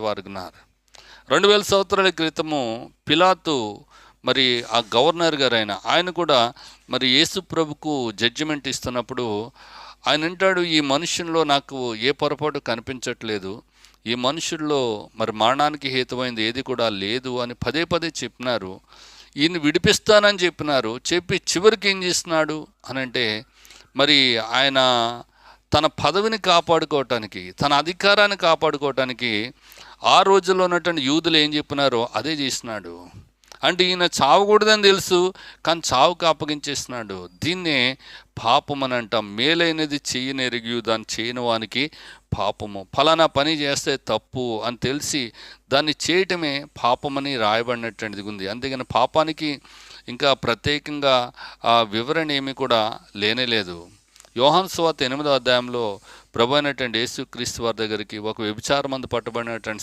వారు ఉన్నారు రెండు వేల సంవత్సరాల క్రితము పిలాతు మరి ఆ గవర్నర్ గారు ఆయన ఆయన కూడా మరి యేసు ప్రభుకు జడ్జిమెంట్ ఇస్తున్నప్పుడు ఆయన అంటాడు ఈ మనుషుల్లో నాకు ఏ పొరపాటు కనిపించట్లేదు. ఈ మనుషుల్లో మరి మరణానికి హేతువైంది ఏది కూడా లేదు అని పదే పదే చెప్పినారు. ఈయన విడిపిస్తానని చెప్పినారు. చెప్పి చివరికి ఏం చేస్తున్నాడు అని అంటే మరి ఆయన తన పదవిని కాపాడుకోవటానికి తన అధికారాన్ని కాపాడుకోవటానికి ఆ రోజుల్లో ఉన్నటువంటి యూదులు ఏం చెప్పినారో అదే చేసినాడు. అంటే ఈయన చావకూడదని తెలుసు కానీ చావుకు అప్పగించేస్తున్నాడు దీన్నే పాపం అని అంటాం. మేలైనది చెయ్యనెరిగి దాన్ని చేయని వానికి పాపము. ఫలానా పని చేస్తే తప్పు అని తెలిసి దాన్ని చేయటమే పాపమని రాయబడినటువంటిది ఉంది. అంతేగాని పాపానికి ఇంకా ప్రత్యేకంగా ఆ వివరణ ఏమి కూడా లేనేలేదు యోహాన్ స్వాత ఎనిమిదో అధ్యాయంలో ప్రభు అయినటువంటి యేసుక్రీస్తు వారి దగ్గరికి ఒక వ్యభిచారం మందు పట్టబడినటువంటి